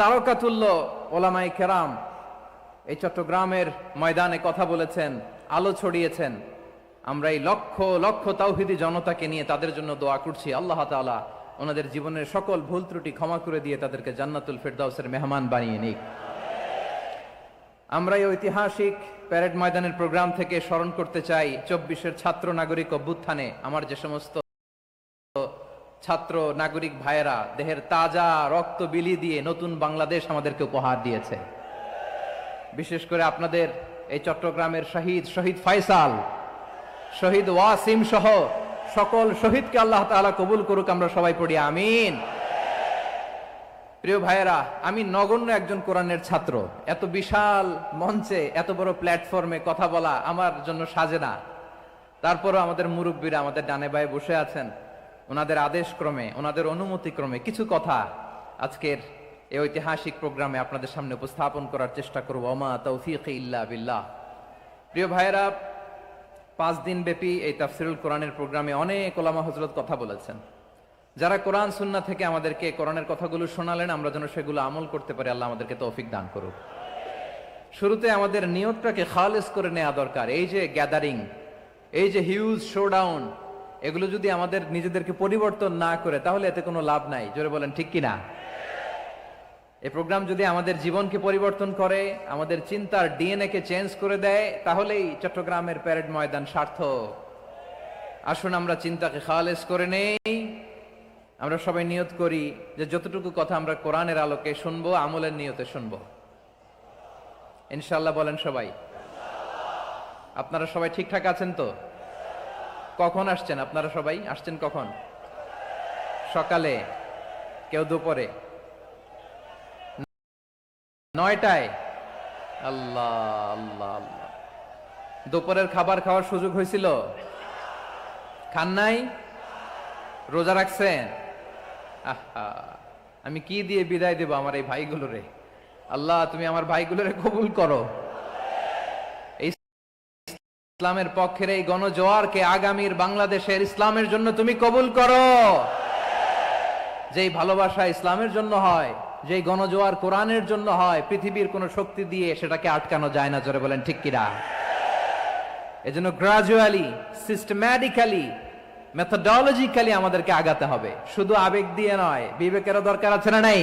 তারকাতুল্য ওলামাই কেরাম এই চট্টগ্রামের ময়দানে কথা বলেছেন, আলো ছড়িয়েছেন। আমরা এই লক্ষ লক্ষ তাওহিদি জনতাকে নিয়ে তাদের জন্য দোয়া করছি। আল্লাহ তাআলা ওনাদের জীবনের সকল ভুল ত্রুটি ক্ষমা করে দিয়ে তাদেরকে জান্নাতুল ফেরদাউসের মেহমান বানিয়ে নিক। আমরা এই ঐতিহাসিক প্যারেড ময়দানের প্রোগ্রাম থেকে স্মরণ করতে চাই, চব্বিশের ছাত্র নাগরিক অভ্যুত্থানে আমার যে সমস্ত ছাত্র, নাগরিক ভাইয়েরা, দেহের তাজা রক্ত বিলি দিয়ে নতুন বাংলাদেশ আমাদেরকে উপহার দিয়েছে। বিশেষ করে আপনাদের এই চট্টগ্রামের শহীদ শহীদ ফয়সাল, শহীদ ওয়াসিম সহ সকল শহীদকে আল্লাহ তাআলা কবুল করুক, আমরা সবাই পড়ি, আমিন। প্রিয় ভাইয়েরা, আমি নগণ্য একজন কোরআনের ছাত্র। এত বিশাল মঞ্চে, এত বড় প্ল্যাটফর্মে কথা বলা আমার জন্য সাজে না। তারপরও আমাদের মুরব্বীরা আমাদের ডানে বায়ে বসে আছেন। ওনাদের আদেশ ক্রমে, ওনাদের অনুমতি ক্রমে কিছু কথা আজকের এই ঐতিহাসিক প্রোগ্রামে আপনাদের সামনে উপস্থাপন করার চেষ্টা করব। ওমা তৌফিক ইল্লা বিল্লাহ। প্রিয় ভাইয়েরা, পাঁচ দিন ব্যাপী এই তাফসিরুল কোরআনের প্রোগ্রামে অনেক ওলামা হজরত কথা বলেছেন। যারা কোরআন সুন্না থেকে আমাদেরকে কোরআনের কথাগুলো শোনালেন, আমরা যেন সেগুলো আমল করতে পারি, আল্লাহ আমাদেরকে তৌফিক দান করুক। শুরুতে আমাদের নিয়তটাকে খালেস করে নেওয়া দরকার। এই যে গ্যাদারিং, এই যে হিউজ শোডাউন এগুলো যদি আমাদের নিজেদেরকে পরিবর্তন না করে, তাহলে এতে কোনো লাভ নাই। জোরে বলেন, ঠিক কিনা? এই প্রোগ্রাম যদি আমাদের জীবনকে পরিবর্তন করে, আমাদের চিন্তার ডিএনএ কে চেঞ্জ করে দেয়, তাহলেই চট্টগ্রামের প্যারেড ময়দান সার্থক। আসুন আমরা চিন্তাকে খালেস করে নেই। আমরা সবাই নিয়ত করি যে যতটুকু কথা আমরা কোরআনের আলোকে শুনব, আমলের নিয়তে শুনব। ইনশাল্লাহ বলেন সবাই। আপনারা সবাই ঠিকঠাক আছেন তো? কখন আসছেন আপনারা সবাই? আসছেন কখন? সকালে? কেউ দুপুরে? নয়টায়? আল্লাহ আল্লাহ আল্লাহ। দুপুরের খাবার খাওয়ার সুযোগ হয়েছিল? খান নাই? রোজা রাখছেন? আমি কি দিয়ে বিদায় দেব আমার এই ভাইগুলোরে আল্লাহ, তুমি আমার ভাইগুলোরে কবুল করো। ইসলামের পক্ষের এই গণজোয়ারকে আগামীর বাংলাদেশের ইসলামের জন্য তুমি কবুল করো। যেই ভালোবাসা ইসলামের জন্য হয়, যেই গণজোয়ার কোরআনের জন্য হয়, পৃথিবীর কোন শক্তি দিয়ে সেটাকে আটকানো যায় না, জোরে বলেন ঠিক কিনা? এজন্য গ্রাজুয়ালি সিস্টেম্যাটিক্যালি মেথোডলজিক্যালি আমাদেরকে আগাতে হবে। শুধু আবেগ দিয়ে নয়, বিবেকেরও দরকার আছে না নাই?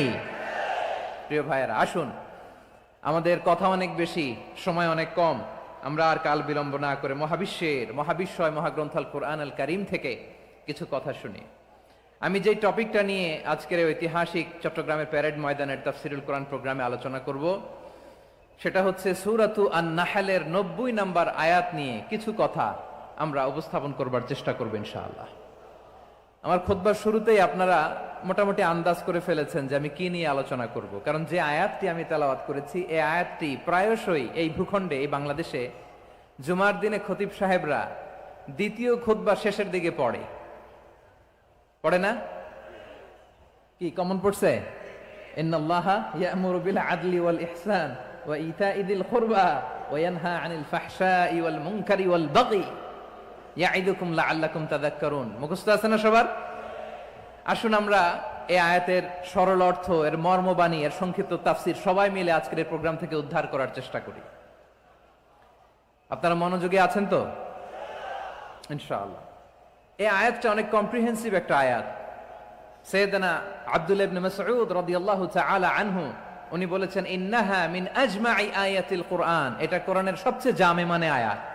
প্রিয় ভাইয়েরা, আসুন। আমাদের কথা অনেক বেশি, সময় অনেক কম। আমরা আর কাল বিলম্ব না করে মহাবিশ্বের মহাবিশ্বয় মহাগ্রন্থাল কোরআন আল করিম থেকে কিছু কথা শুনি। আমি যে টপিকটা নিয়ে আজকের ঐতিহাসিক চট্টগ্রামের প্যারেড ময়দানের তাফসিরুল কোরআন প্রোগ্রামে আলোচনা করব, সেটা হচ্ছে সুরাতু আন নাহালের নব্বই নাম্বার আয়াত নিয়ে কিছু কথা আমরা উপস্থাপন করবার চেষ্টা করব ইনশাআল্লাহ। আমার খোদবার শুরুতেই আপনারা মোটামুটি আন্দাজ করে ফেলেছেন যে আমি কি নিয়ে আলোচনা করব। কারণ যে আয়াতটি আমি তেলাওয়াত করেছি, এই আয়াতটি প্রায়শই এই ভূখণ্ডে, এই বাংলাদেশে জুমার দিনে খতিব সাহেবরা দ্বিতীয় খুতবা শেষের দিকে পড়ে। পড়ে না? কি কমন পড়ছে? ইন্নাল্লাহা আদলি ইহসান আনিল ইয়াইদুকুম লাআল্লাকুম তাযাক্কারুন। মুখস্থ আছে না সবার? আসুন আমরা এই আয়াতের সরল অর্থ, এর মর্মবাণী এর সংক্ষিপ্ত তাফসির সবাই মিলে আজকের এই প্রোগ্রাম থেকে উদ্ধার করার চেষ্টা করি। আপনারা মনোযোগী আছেন তো? ইনশাআল্লাহ। এই আয়াতটা অনেক কম্প্রিহেন্সিভ একটা আয়াত। সৈয়দনা আব্দুল ইবনে মাসউদ রাদিয়াল্লাহু তাআলা আনহু, উনি বলেছেন, ইন্নাহা মিন আজমাই আয়াতিল কুরআন। এটা কোরআনের সবচেয়ে জামে মানে আয়াত।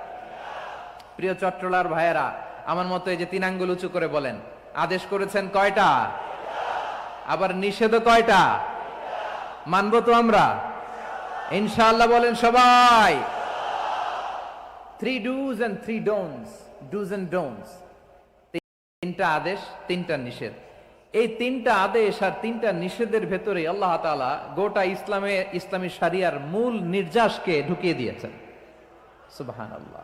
প্রিয় চট্টলার ভাইয়েরা, আমার মতো এই যে তিন আঙ্গুল উঁচু করে বলেন, আদেশ করেছেন কয়টা? আবার নিষেধও কয়টা? মানবো তো আমরা। ইনশাআল্লাহ বলেন সবাই। Three dos and three don'ts dos and don'ts তিনটা আদেশ, তিনটা নিষেধ। এই তিনটা আদেশ আর তিনটা নিষেধের ভেতরে আল্লাহ তাআলা গোটা ইসলামে, ইসলামী শারিয়ার মূল নির্যাসকে ঢুকিয়ে দিয়েছেন। সুবহান আল্লাহ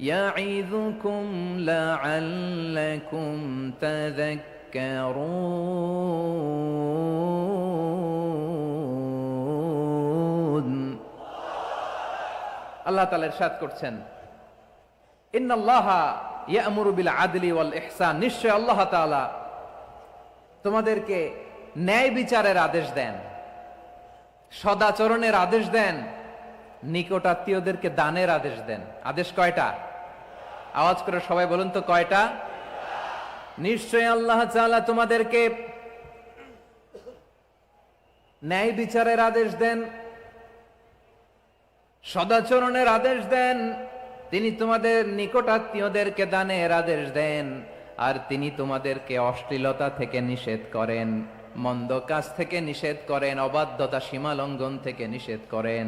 يعظكم لعلكم تذكرون আল্লাহ তাআলা ইরশাদ করছেন ইন্নাল্লাহা ইয়া'মুরু বিল আদলি ওয়াল ইহসান নিশ্চয় আল্লাহ তাআলা তোমাদেরকে ন্যায় বিচারের আদেশ দেন সদাচরণের আদেশ দেন নিকটাত্মীয়দেরকে দানের আদেশ দেন আদেশ কয়টা আওয়াজ করে সবাই বলুন তো কয়টা? নিশ্চয় আল্লাহ তাআলা তোমাদেরকে ন্যায় বিচারের আদেশ দেন, সদাচরণের আদেশ দেন, তিনি তোমাদের নিকটাত্মীয়দেরকে দানের আদেশ দেন, আর তিনি তোমাদেরকে অশ্লীলতা থেকে নিষেধ করেন, মন্দ কাজ থেকে নিষেধ করেন, অবাধ্যতা সীমা লঙ্ঘন থেকে নিষেধ করেন।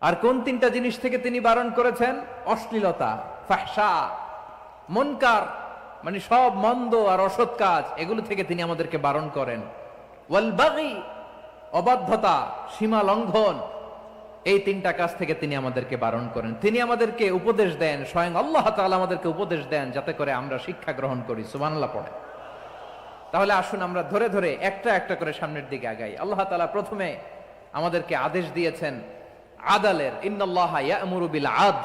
আর কোন তিনটা জিনিস থেকে তিনি বারণ করেছেন? অশ্লীলতা ফাহসা মনকার মানে সব মন্দ আর অসৎ কাজ, এগুলো থেকে তিনি আমাদেরকে বারণ করেন। ওয়াল বাগি, অবাধ্যতা, সীমা লঙ্ঘন, এই তিনটা কাজ থেকে তিনি আমাদেরকে বারণ করেন। তিনি আমাদেরকে উপদেশ দেন, স্বয়ং আল্লাহ তাআলা আমাদেরকে উপদেশ দেন, যাতে করে আমরা শিক্ষা গ্রহণ করি। সুবহানাল্লাহ পড়ে। তাহলে আসুন আমরা ধরে ধরে একটা একটা করে সামনের দিকে আগাই। আল্লাহ তাআলা প্রথমে আমাদেরকে আদেশ দিয়েছেন আদালের। ইন্নাল্লাহ ইয়ামুরু বিল আদ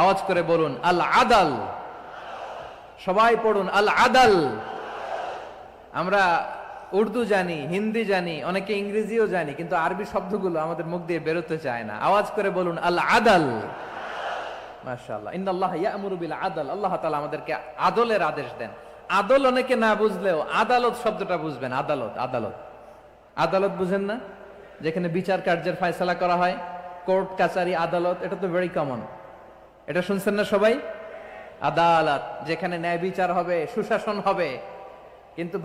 আওয়াজ করে বলুন আল আদাল সবাই পড়ুন আল আদাল আমরা উর্দু জানি, হিন্দি জানি, অনেকে ইংরেজিও জানি, কিন্তু আরবি শব্দগুলো আমাদের মুখ দিয়ে বেরোতে চায় না। আওয়াজ করে বলুন আল আদাল আদাল আল্লাহ আমাদেরকে আদলের আদেশ দেন। আদল অনেকে না বুঝলেও আদালত শব্দটা বুঝবেন, আদালত আদালত। আদালত বুঝেন না? যেখানে বিচার কার্যের ফয়সালা করা হয়। কোর্ট কাচারি আদালত, এটা তো ভেরি কমন এটা শুনছেন না সবাই? আদালত, যেখানে ন্যায় বিচার হবে, সুশাসন হবে। কিন্তু